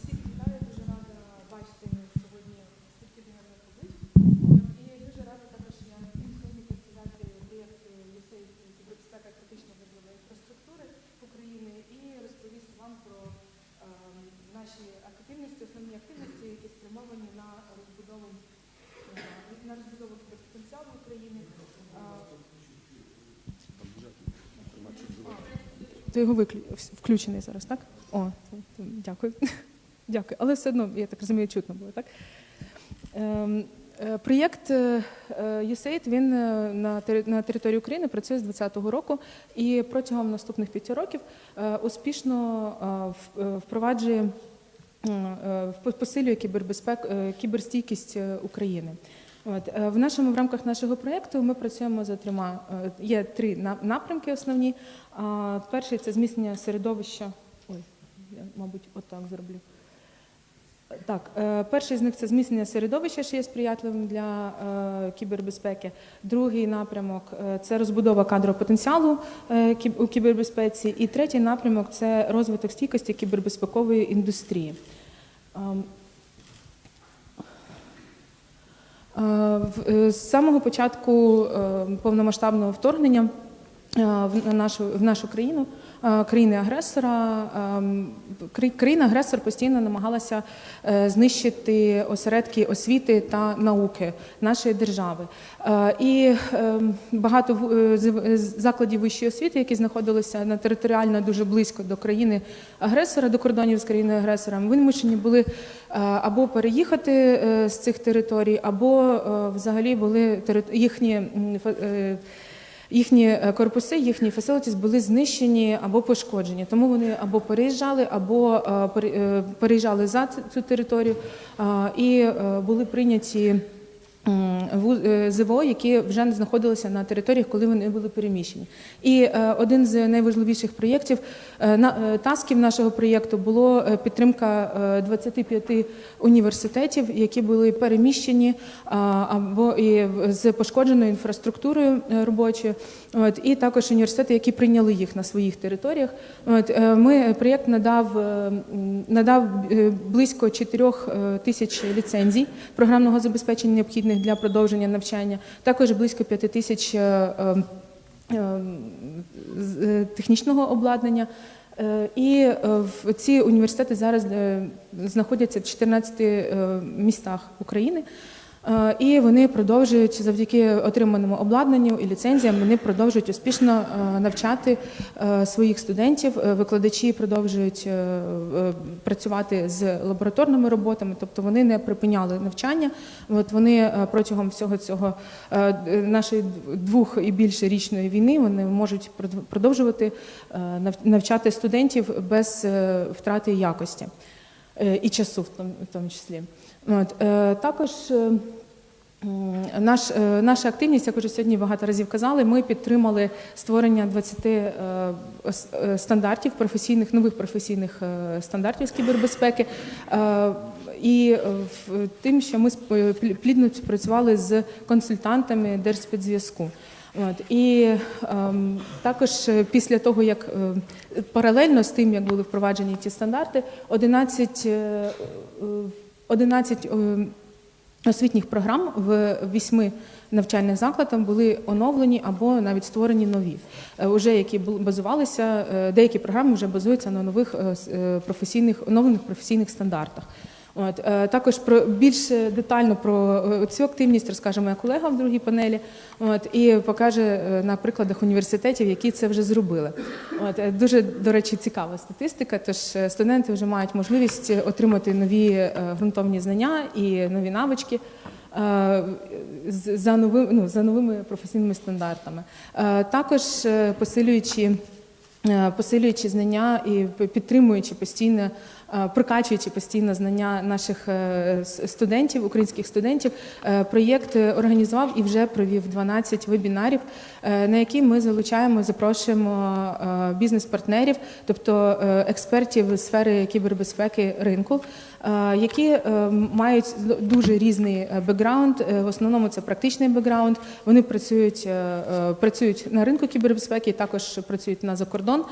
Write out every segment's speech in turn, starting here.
Всіх вітаю, дуже рада бачити сьогодні стільки гарних облич. От, І дуже рада також я сьогодні представляти проєкт ліцей кібербезпека критично важливої інфраструктури України і розповісти вам про е, наші активності, основні активності, які спрямовані на розбудову е, на розбудову кіберпотенціалу України. Е, То його виклю... включений зараз, так? О, дякую. Дякую. Але все одно, я так розумію, чутно було, так? Ем, е, Проєкт е, е, USAID, він на тери- на території України працює з 2020 року і протягом наступних п'яти років успішно впроваджує посилює кібербезпек, кіберстійкість України. От е, в нашому в рамках нашого проєкту ми працюємо за трьома. е, Є три напрямки основні. Перший це зміцнення середовища. Ой, я, мабуть, отак зроблю. Так, е, перший з них це зміцнення середовища, що є сприятливим для кібербезпеки. Другий напрямок це розбудова кадрового потенціалу у кібербезпеці. І третій напрямок це розвиток стійкості кібербезпекової індустрії. Ем, Е, в- е, З самого початку е, повномасштабного вторгнення е, в нашу, в нашу країну, е, країни-агресора, ем, кра- країна-агресор постійно намагалася е, знищити осередки освіти та науки нашої держави. Е, І ем, багато е, закладів вищої освіти, які знаходилися на територіально дуже близько до країни-агресора, до кордонів з країною-агресором, вимушені були е, або переїхати е, з цих територій, або е, взагалі були їхні е, їхні е, корпуси, їхні фасилітіс були знищені або пошкоджені. Тому вони або переїжджали, або е, е, переїжджали за цю- територію і були прийняті. Е, ЗВО, які вже не знаходилися на територіях, коли вони були переміщені. І е, один з найважливіших проєктів е, тасків нашого проєкту було підтримка е, 25 університетів, які були переміщені або з пошкодженою інфраструктурою робочою. От, і також університети, які прийняли їх на своїх територіях. От, е, ми проєкт надав, е, надав е, близько 4 е, тисяч ліцензій програмного забезпечення необхідних для продовження навчання, також близько 5 тисяч е, е, е, з- е, технічного обладнання. Е, І е, ці університети зараз е, знаходяться в 14 е, містах України. Е, І вони продовжують завдяки отриманому обладнанню і ліцензіям. Вони продовжують успішно е, навчати е, своїх студентів. Викладачі продовжують працювати з лабораторними роботами, тобто вони не припиняли навчання. От вони протягом всього цього нашої двох і більше річної війни вони можуть прод- продовжувати навчати студентів без втрати якості і часу, в тому, числі. От, також наш, е, наша активність, як уже сьогодні багато разів казали, ми підтримали створення 20 е, е, стандартів професійних, нових професійних стандартів з кібербезпеки. І тим, що ми плідно співпрацювали з консультантами Держспецзв'язку. От і ем, також після того, як е, паралельно з тим, як були впроваджені ті стандарти, 11, е, е, 11 е, освітніх програм в вісьми навчальних закладах були оновлені або навіть створені нові, е, уже які базувалися. е, Деякі програми вже базуються на нових е, професійних оновлених професійних стандартах. От е, також про більш детально про е, цю активність розкаже моя колега в другій панелі. От і покаже е, на прикладах університетів, які це вже зробили. От дуже до речі, цікава статистика. Тож студенти вже мають можливість отримати нові ґрунтовні знання і нові навички. За новими, ну, за новими професійними стандартами. Також посилюючи посилюючи знання і підтримуючи постійно е, прокачуючи постійно знання наших е, студентів, українських студентів, е, проєкт е, організував і вже провів 12 вебінарів, е, на які ми залучаємо, запрошуємо е, бізнес-партнерів, тобто е, експертів сфери кібербезпеки ринку, е, які е, мають дуже різний е, бекграунд. Е, В основному це практичний бекграунд. Вони працюють, е, е, працюють на ринку кібербезпеки, також працюють на закордон.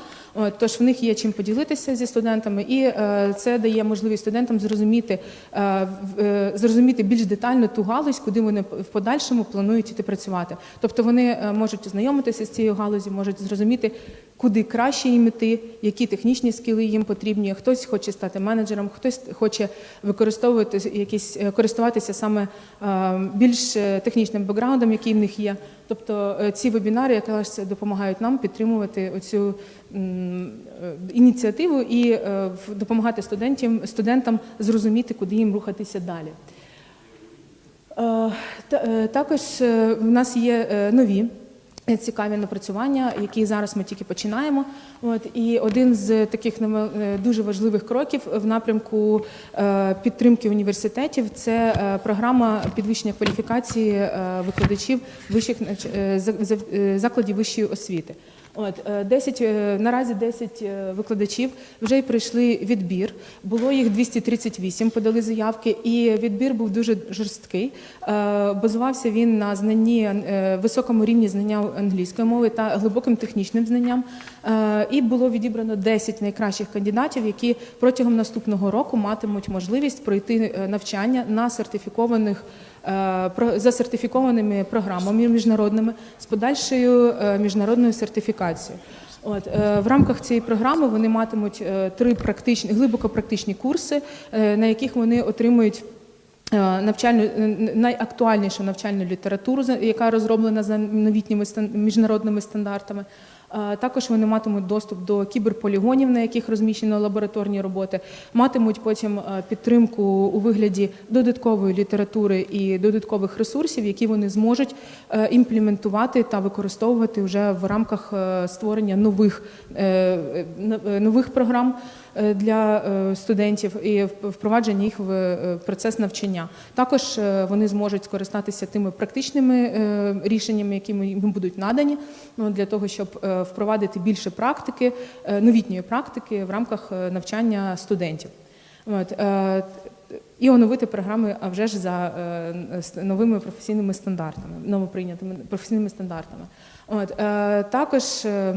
Тож в них є чим поділитися зі студентами, і е, це дає можливість студентам зрозуміти, е, е, зрозуміти більш детально ту галузь, куди вони в подальшому планують іти працювати. Тобто вони е, можуть ознайомитися з цією галузі, можуть зрозуміти, куди краще їм іти, які технічні скіли їм потрібні. Хтось хоче стати менеджером, хтось хоче використовувати якісь е, користуватися саме е, більш е, технічним бекграундом, який в них є. Тобто ці вебінари якраз допомагають нам підтримувати оцю е, ініціативу і допомагати студентам, студентам зрозуміти, куди їм рухатися далі. Та- Також в нас є нові цікаві напрацювання, які зараз ми тільки починаємо. От і один з таких е, дуже важливих кроків в напрямку е, підтримки університетів це е, програма підвищення кваліфікації викладачів вищих закладів вищої освіти. От е, 10, е, наразі 10 е, викладачів вже й пройшли відбір. Було їх 238, подали заявки, і відбір був дуже жорсткий. Е, Базувався він на знанні е, високому рівні знання англійської мови та глибоким технічним знанням. Е, І було відібрано 10 найкращих кандидатів, які протягом наступного року матимуть можливість пройти е, навчання на сертифікованих е, за сертифікованими програмами міжнародними з подальшою міжнародною сертифікацією. От в рамках цієї програми вони матимуть три практичні глибоко практичні курси, на яких вони отримують. Навчальну найактуальнішу навчальну літературу, яка розроблена за новітніми міжнародними стандартами. Також вони матимуть доступ до кіберполігонів, на яких розміщено лабораторні роботи, матимуть потім е, підтримку у вигляді додаткової літератури і додаткових ресурсів, які вони зможуть е, імплементувати та використовувати вже в рамках е, створення нових, нових програм для е, студентів і впровадження їх в е, процес навчання. Також е, вони зможуть скористатися тими практичними е, рішеннями, які їм будуть надані, ну, для того, щоб е, впровадити більше практики, е, новітньої практики в рамках е, навчання студентів. Е, і оновити програми, а вже ж за е, новими професійними стандартами, новоприйнятими професійними стандартами. От, е, також е,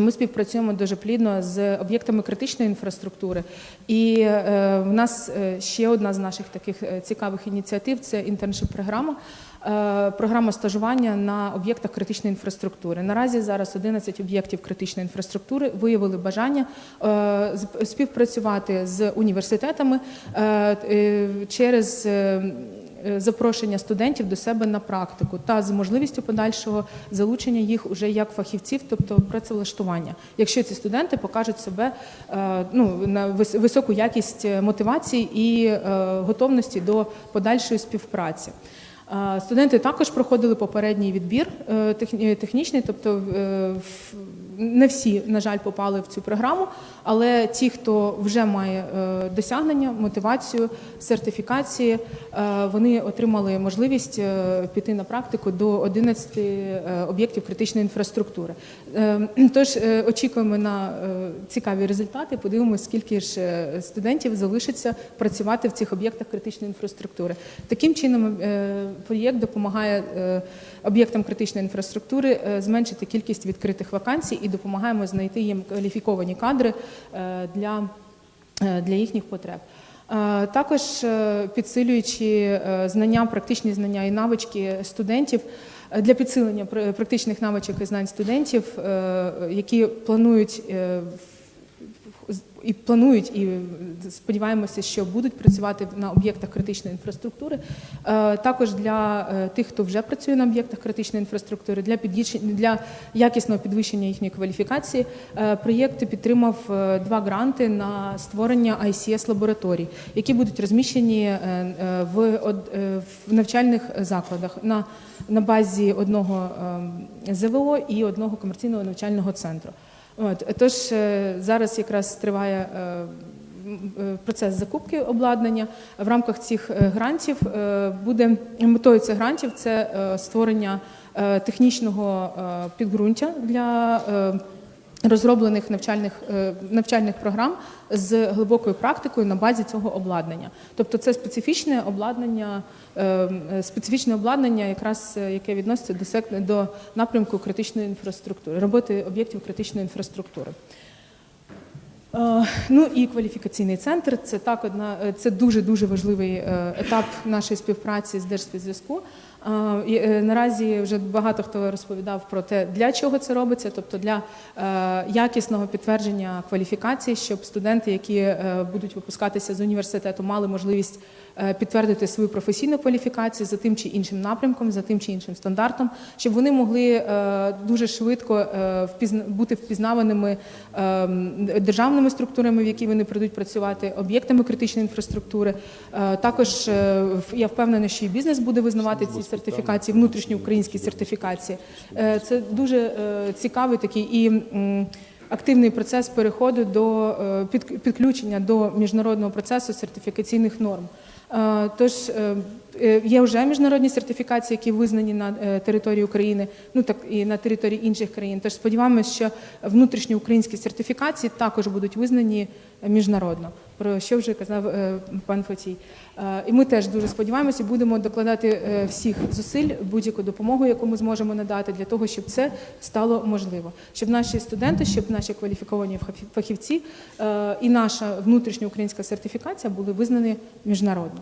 ми співпрацюємо дуже плідно з об'єктами критичної інфраструктури. І е, в нас е, ще одна з наших таких е, цікавих ініціатив це інтерншип-програма. е, Програма стажування на об'єктах критичної інфраструктури. Наразі зараз 11 об'єктів критичної інфраструктури виявили бажання е, співпрацювати з університетами е, е, через е, запрошення студентів до себе на практику та з можливістю подальшого залучення їх уже як фахівців, тобто працевлаштування, якщо ці студенти покажуть себе е, ну, на вис- високу якість е, мотивації і е, готовності до подальшої співпраці. Е, Студенти також проходили попередній відбір е, технічний, тобто е, в- не всі, на жаль, попали в цю програму, але ті, хто вже має е, досягнення, мотивацію, сертифікації, е, вони отримали можливість е, піти на практику до 11 е, об'єктів критичної інфраструктури. Тож очікуємо на цікаві результати. Подивимося, скільки ж студентів залишиться працювати в цих об'єктах критичної інфраструктури. Таким чином, проєкт допомагає об'єктам критичної інфраструктури зменшити кількість відкритих вакансій і допомагаємо знайти їм кваліфіковані кадри е, для, е, для їхніх потреб. Е, Також підсилюючи знання, практичні знання і навички студентів для підсилення пр- практичних навичок і знань студентів, які планують в- і планують, і сподіваємося, що будуть працювати на об'єктах критичної інфраструктури. Е, Також для е, тих, хто вже працює на об'єктах критичної інфраструктури, для для якісного підвищення їхньої кваліфікації. е, Проєкт підтримав два гранти на створення ICS лабораторій, які будуть розміщені в навчальних закладах на, на базі одного е, ЗВО і одного комерційного навчального центру. От тож е, зараз якраз триває е, е, процес закупки обладнання. В рамках цих грантів буде метою цих грантів це створення технічного підґрунтя для розроблених навчальних е, навчальних програм з глибокою практикою на базі цього обладнання. Тобто це специфічне обладнання, е, е, специфічне обладнання, якраз яке відноситься до сек- до напрямку критичної інфраструктури, роботи об'єктів критичної інфраструктури. Ну і кваліфікаційний центр це так одна це дуже дуже важливий етап нашої співпраці з Держспецзв'язку. Е, Наразі вже багато хто розповідав про те, для чого це робиться, тобто для е, якісного підтвердження кваліфікації, щоб студенти, які е, будуть випускатися з університету, мали можливість підтвердити свою професійну кваліфікацію за тим чи іншим напрямком, за тим чи іншим стандартом, щоб вони могли дуже швидко бути впізнаваними державними структурами, в які вони прийдуть працювати, об'єктами критичної інфраструктури. Також я впевнена, що і бізнес буде визнавати ці сертифікації, внутрішньоукраїнські сертифікації. Е, Це дуже е, цікавий такий і. Активний процес переходу до е, підключення до міжнародного процесу сертифікаційних норм. Тож є вже міжнародні сертифікації, які визнані на е, території України, ну так і на території інших країн. Тож сподіваємось, що внутрішньоукраїнські сертифікації також будуть визнані міжнародно, про що вже казав е, пан Фотій. Е, І ми теж дуже сподіваємося, будемо докладати е, всіх зусиль, будь-яку допомогу, яку ми зможемо надати, для того, щоб це стало можливо, щоб наші студенти, щоб наші кваліфіковані фахівці е, і наша внутрішньоукраїнська сертифікація були визнані міжнародно.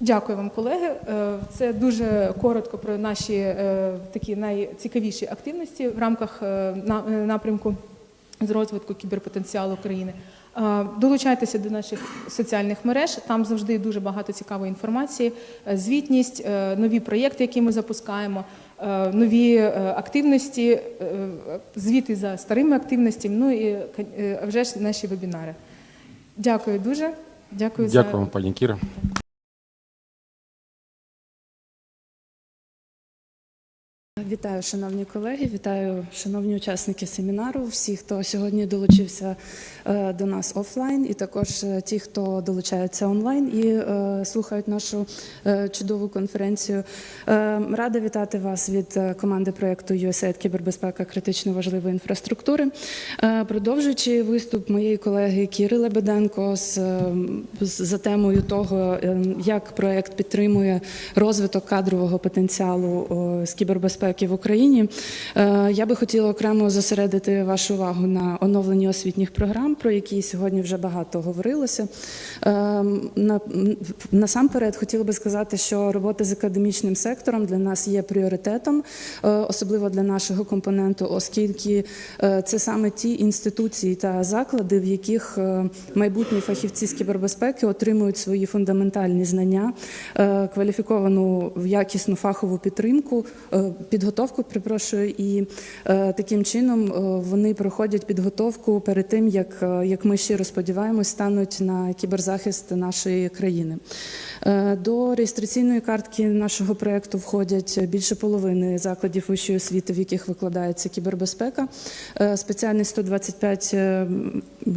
Дякую вам, колеги. Е, Це дуже коротко про наші е, такі найцікавіші активності в рамках е, на- напрямку з розвитку кіберпотенціалу країни. Долучайтеся до наших соціальних мереж. Там завжди дуже багато цікавої інформації, звітність, нові проєкти, які ми запускаємо, нові активності, звіти за старими активностями. Ну і вже ж наші вебінари. Дякую дуже. Дякую, за Дякую вам, пані Кіра. Вітаю, шановні колеги, вітаю, шановні учасники семінару, всі, хто сьогодні долучився е, до нас офлайн, і також е, ті, хто долучається онлайн і е, слухають нашу чудову конференцію. Рада вітати вас від команди проєкту USAID Кібербезпека критично важливої інфраструктури. Продовжуючи виступ моєї колеги Кіри Лебеденко з, з- за темою того, як проєкт підтримує розвиток кадрового потенціалу з кібербезпеки в Україні. Е, Я би хотіла окремо зосередити вашу увагу на оновленні освітніх програм, про які сьогодні вже багато говорилося. Е, Насамперед хотіла би сказати, що робота з академічним сектором для нас є пріоритетом, е, особливо для нашого компоненту, оскільки це саме ті інституції та заклади, в яких майбутні фахівці з кібербезпеки отримують свої фундаментальні знання, кваліфіковану якісну фахову підтримку, е, підготовку, припрошую, і е, таким чином е, вони проходять підготовку перед тим, як, е, як ми щиро сподіваємось, стануть на кіберзахист нашої країни. Е, До реєстраційної картки нашого проєкту входять більше половини закладів вищої освіти, в яких викладається кібербезпека, Е, спеціальність 125 е,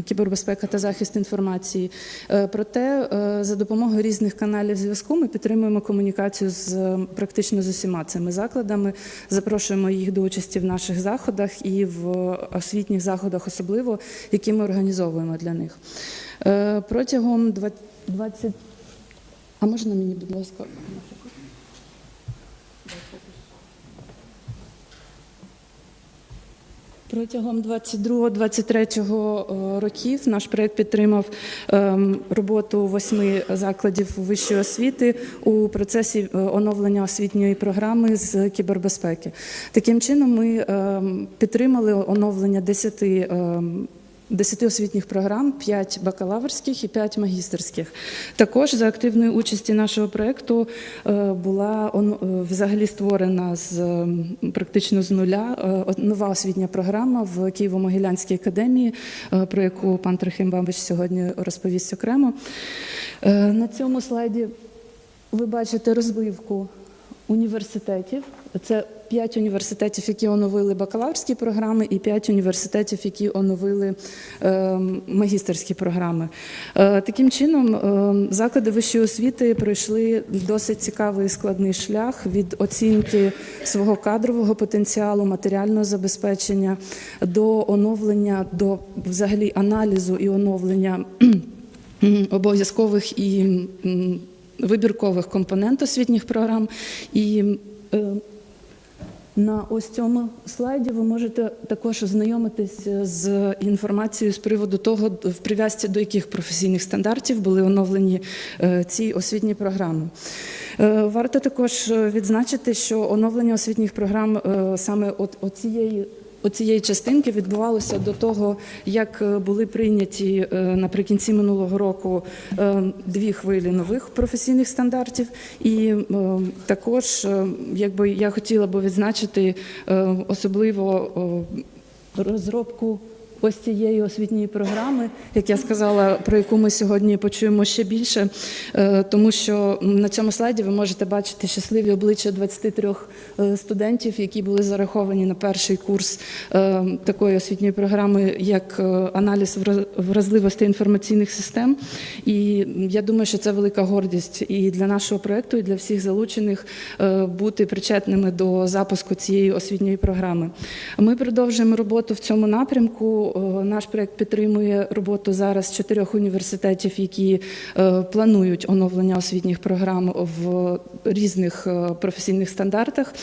кібербезпека та захист інформації. Е, Проте е, за допомогою різних каналів зв'язку ми підтримуємо комунікацію з е, практично з усіма цими закладами. Запрошуємо їх до участі в наших заходах і в освітніх заходах, особливо які ми організовуємо для них. Е, Протягом 20 а можна мені, будь ласка? Протягом 22-23 років наш проект підтримав ем, роботу восьми закладів вищої освіти у процесі е, оновлення освітньої програми з кібербезпеки. Таким чином, ми ем, підтримали оновлення 10 ем, 10 освітніх програм, 5 бакалаврських і 5 магістерських. Також за активної участі нашого проєкту е, була е, взагалі створена з практично з нуля е, нова освітня програма в Києво-Могилянській академії, про яку пан Трохим Бабич сьогодні розповість окремо. На цьому слайді ви бачите розбивку університетів. Це 5 університетів, які оновили бакалаврські програми, і 5 університетів, які оновили е, магістерські програми. Е, таким чином, е, заклади вищої освіти пройшли досить цікавий складний шлях від оцінки свого кадрового потенціалу, матеріального забезпечення до оновлення, до взагалі аналізу і оновлення обов'язкових і вибіркових компонент освітніх програм. І е, на ось цьому слайді ви можете також ознайомитись з інформацією з приводу того, в прив'язці до яких професійних стандартів були оновлені е, ці освітні програми. Е, Варто також відзначити, що оновлення освітніх програм е, саме от оцієї Оцієї частинки відбувалося до того, як е, були прийняті е, наприкінці минулого року е, дві хвилі нових професійних стандартів, і також, якби я хотіла би відзначити особливо розробку. Ось цієї освітньої програми, як я сказала, про яку ми сьогодні почуємо ще більше, е, тому що на цьому слайді ви можете бачити щасливі обличчя 23 е, студентів, які були зараховані на перший курс е, такої освітньої програми, як аналіз вра- вразливостей інформаційних систем. І я думаю, що це велика гордість і для нашого проекту, і для всіх залучених бути причетними до запуску цієї освітньої програми. Ми продовжуємо роботу в цьому напрямку. Е, Наш проект підтримує роботу зараз чотирьох університетів, які е, планують оновлення освітніх програм в різних е, професійних стандартах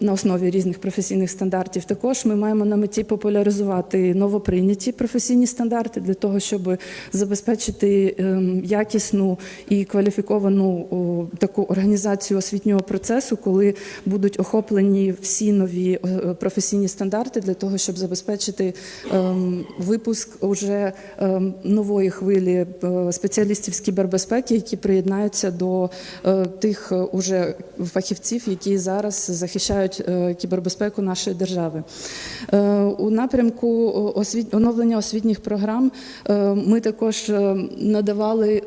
на основі різних професійних стандартів. Також ми маємо на меті популяризувати новоприйняті професійні стандарти для того, щоб забезпечити якісну і кваліфіковану таку організацію освітнього процесу, коли будуть охоплені всі нові професійні стандарти для того, щоб забезпечити випуск уже ем, нової хвилі е, спеціалістів з кібербезпеки, які приєднаються до е, тих е, уже фахівців, які зараз захищають кібербезпеку нашої держави. У напрямку освіт... оновлення освітніх програм ми також е, надавали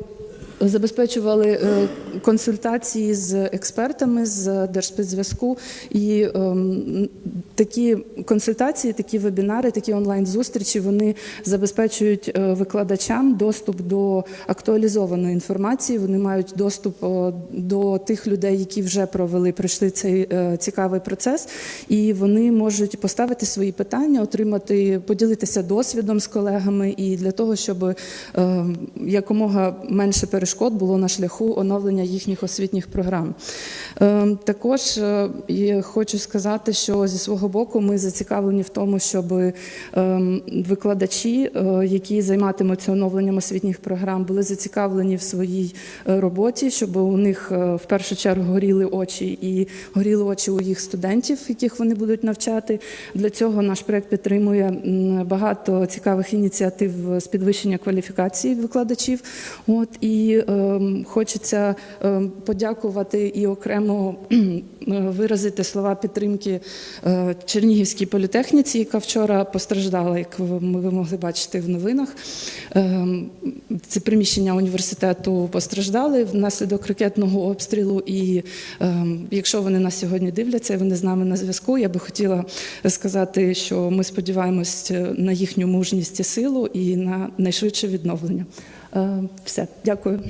забезпечували е, консультації з експертами з Держспецзв'язку. І ем, такі консультації, такі вебінари, такі онлайн-зустрічі вони забезпечують е, викладачам доступ до актуалізованої інформації. Вони мають доступ е, до тих людей, які вже провели, пройшли цей цікавий процес, і вони можуть поставити свої питання, отримати, поділитися досвідом з колегами і для того, щоб е, якомога менше перешкод було на шляху оновлення їхніх освітніх програм. Е, Також е, і хочу сказати, що зі свого боку ми зацікавлені в тому, щоб е, викладачі, е, які займатимуться оновленням освітніх програм, були зацікавлені в своїй е, роботі, щоб у них е, в першу чергу горіли очі і горіли очі у їх студентів, яких вони будуть навчати. Для цього наш проект підтримує багато цікавих ініціатив з підвищення кваліфікації викладачів. От і ем, хочеться ем, подякувати і окремо кхм, виразити слова підтримки е, Чернігівській політехніці, яка вчора постраждала, як ви могли бачити в новинах. Ем, Це приміщення університету постраждали внаслідок ракетного обстрілу. І ем, якщо вони нас сьогодні дивляться, вони з нами на зв'язку. Я би хотіла сказати, що ми сподіваємось на їхню мужність і силу і на найшвидше відновлення. Е, Все, дякую.